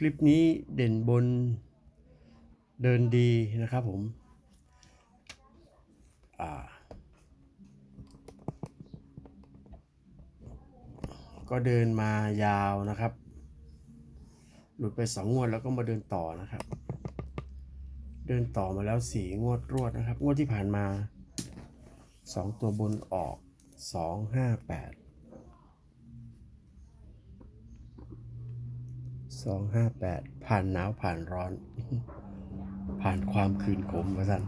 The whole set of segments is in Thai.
คลิปนี้เด่นบนเดินดีนะครับผมก็เดินมายาวนะครับ หลุดไปสองงวดแล้วก็มาเดินต่อนะครับ เดินต่อมาแล้วสี่งวดรวดนะครับ งวดที่ผ่านมาสองตัวบนออกสองห้าแปด สองห้าแปดผ่านหนาวผ่านร้อน ผ่านความคืนขมว่าสั่น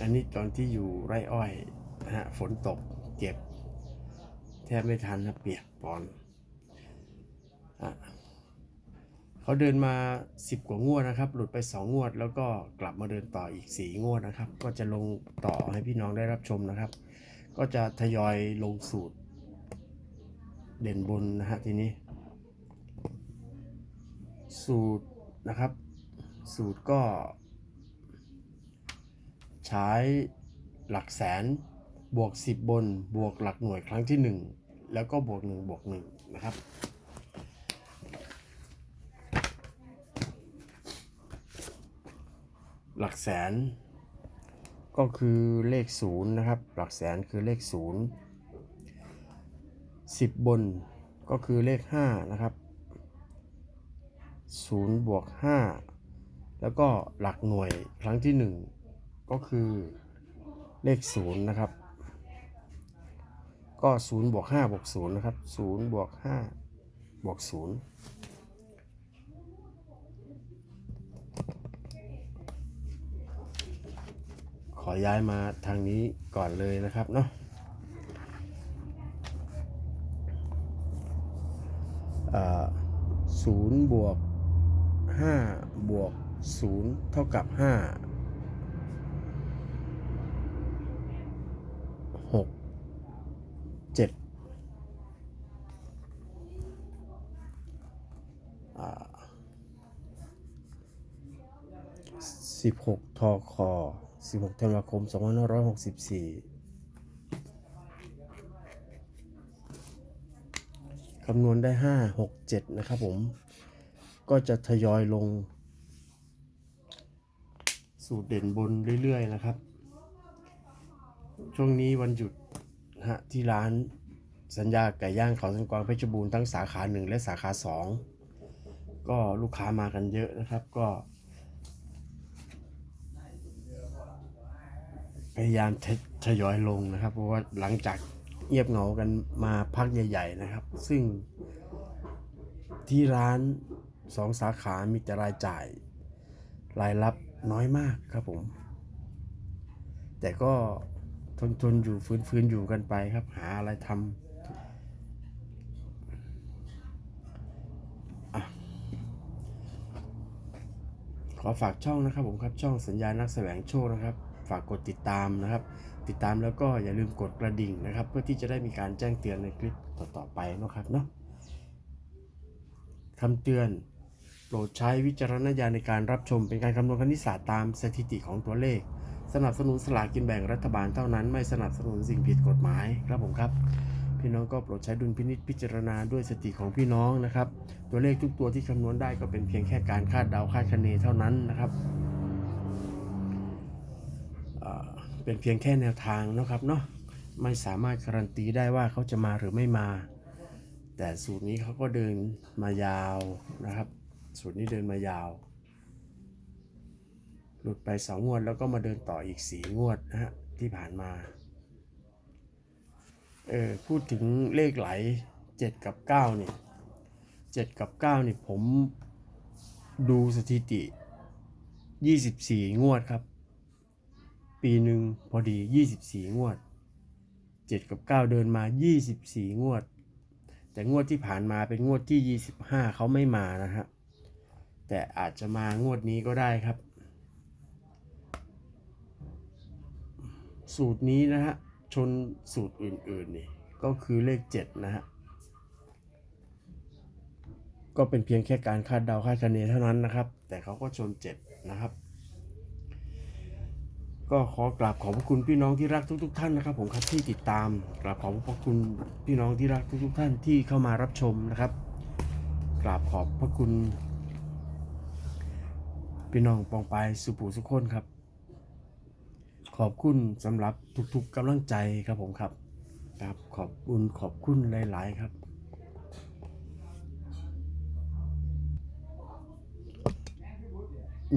อันนี้ตอนที่อยู่ไร่อ้อยนะฮะฝนตกเจ็บ บไม่ทันนะเปียกปอนอเขาเดินมา10กว่างวดนะครับ หลุดไป2งงวด แล้วก็กลับมาเดินต่ออีก4งวดนะครับ ก็จะลงต่อให้พี่น้องได้รับชมนะครับ ก็จะทยอยลงสูตร เด่นบนนะฮะทีนี้ สูตรนะครับ สูตรก็ใช้หลักแสนบวก 10 บนบวกหลักหน่วยครั้งที่ 1 แล้วก็บวก1บวก1นะครับหลักแสน ก็คือเลข0นะครับ หลักแสนคือเลข0 10บนก็คือเลข5นะครับ0บวก5แล้วก็หลักหน่วยครั้งที่1ก็คือเลข0นะครับ ก็0บวก5บวก0นะครับ0บวก5บวก0ขอย้ายมาทางนี้ก่อนเลยนะครับเนาะศูนย์บวกห้าบวกศูนย์เท่ากับห้าหก เจ็ดสิบหกทอคอสิบหกธันวาคมสองพันห้าร้อยหกสิบสี่คำนวณได้ห้าหกเจ็ดนะครับผม ก็จะทยอยลง สูตรเด่นบนเรื่อยๆนะครับ ช่วงนี้วันหยุด ฮะที่ร้านสัญญาไก่ย่างเขาสันกวางเพชรบูรณ์ทั้งสาขาหนึ่งและสาขาสองก็ลูกค้ามากันเยอะนะครับก็ พยายามททยอยลงนะครับ เพราะว่าหลังจากเงียบเหงากันมาพักใหญ่ ๆนะครับ ซึ่งที่ร้านสองสาขามีแต่รายจ่าย รายรับน้อยมากครับผม แต่ก็ ทนทนอยู่ฟื้นฟื้นอยู่กันไปครับ หาอะไรทำขอฝากช่องนะครับผมครับช่องสัญญานักแสวงโชคนะครับ ฝากกดติดตามนะครับ ติดตามแล้วก็อย่าลืมกดกระดิ่งนะครับ เพื่อที่จะได้มีการแจ้งเตือนในคลิปต่อๆไปนะครับเนาะคำเตือนโปรดใช้วิจารณญาณในการรับชมเป็นการคำนวณคณิตศาสตร์ตามสถิติของตัวเลข สนับสนุนสลากกินแบ่งรัฐบาลเท่านั้นไม่สนับสนุนสิ่งผิดกฎหมายครับผมครับ พี่น้องก็โปรดใช้ดุลพินิจพิจารณาด้วยสติของพี่น้องนะครับ ตัวเลขทุกตัวที่คำนวณได้ก็เป็นเพียงแค่การคาดเดาคาดคะเนเท่านั้นนะครับเอ่อเป็นเพียงแค่แนวทางนะครับเนาะไม่สามารถการันตีได้ว่าเขาจะมาหรือไม่มา แต่สูตรนี้เขาก็เดินมายาวนะครับ สูตรนี้เดินมายาว หลุดไปสองงวด แล้วก็มาเดินต่ออีกสีงวดนะฮะที่ผ่านมา เออพูดถึงเลขไหลเจ็ดกับเก้านี่เจ็ดกับเก้านี่ผมดูสถิติยี่สิบสี่งวดครับ ปีหนึ่งพอดียี่สิบสี่งวดเจ็ดกับเก้าเดินมายี่สิบสี่งวด แต่งวดที่ผ่านมาเป็นงวดที่ยี่สิบห้าเขาไม่มานะฮะแต่อาจจะมางวดนี้ก็ได้ครับ สูตรนี้นะฮะ ชนสูตรอื่นๆนี่ก็คือเลข 7 นะฮะ ก็เป็นเพียงแค่การคาดเดาคาดคะเนเท่านั้นนะครับ แต่เขาก็ชนเจ็ดนะครับ ก็ขอกราบขอบพระคุณพี่น้องที่รักทุก ๆ ท่านนะครับผมครับที่ติดตามกราบขอบพระคุณพี่น้องที่รักทุก ๆ ท่านที่เข้ามารับชมนะครับกราบขอบพระคุณพี่น้องปองไปายสุปูสุขคนครับ ขอบคุณสำหรับทุกๆกำลังใจครับผมครับครับขอบคุณขอบคุณหลาย ๆ ครับ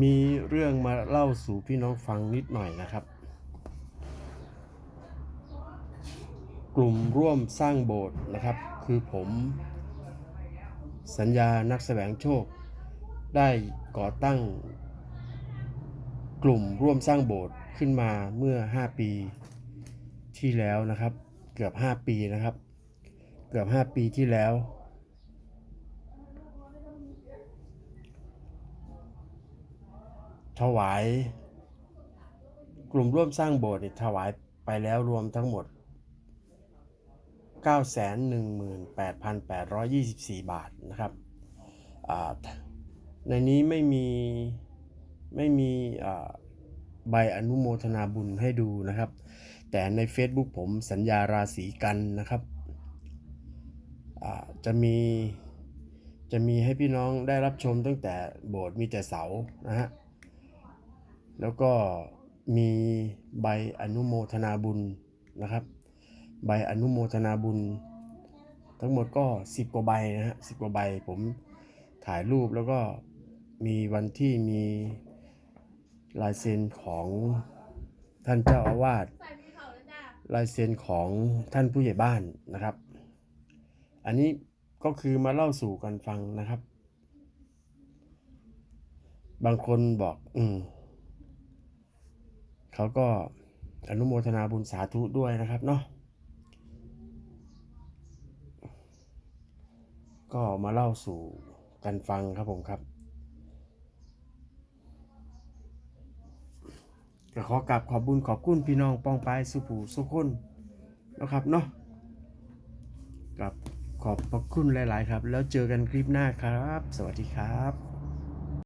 มีเรื่องมาเล่าสู่พี่น้องฟังนิดหน่อยนะครับ กลุ่มร่วมสร้างโบสถ์นะครับ คือผม สัญญานักแสวงโชค ได้ก่อตั้ง กลุ่มร่วมสร้างโบสถ์ ขึ้นมาเมื่อ 5 ปีที่แล้วนะครับ เกือบ 5 ปีนะครับ เกือบ 5 ปีที่แล้ว ถวาย กลุ่มร่วมสร้างโบสถ์ถวายไปแล้วรวมทั้งหมด 918,824 บาทนะครับในนี้ไม่มีไม่มีอ่า ใบอนุโมทนาบุญให้ดูนะครับ แต่ใน Facebook ผมสัญญาราศีกันนะครับจะมีจะมีให้พี่น้องได้รับชมตั้งแต่โบสถ์มีแต่เสานะฮะแล้วก็มีใบอนุโมทนาบุญนะครับ ใบอนุโมทนาบุญ ทั้งหมดก็ 10 กว่าใบนะฮะสิกว่าใบผมถ่ายรูปแล้วก็มีวันที่มี ลายเซ็นของท่านเจ้าอาวาสลาลายเซ็นของท่านผู้ใหญ่บ้านนะครับ อันนี้ก็คือมาเล่าสู่กันฟังนะครับ บางคนบอก อืมเขาก็อนุโมทนาบุญสาธุด้วยนะครับเนาะก็มาเล่าสู่กันฟังครับผมครับ ก็ขอกราบขอบบุญขอบคุณพี่น้องปองปายสุผูสุขคนนะครับเนาะกับขอบพระคุณหลาย ๆ ครับ แล้วเจอกันคลิปหน้าครับ สวัสดีครับ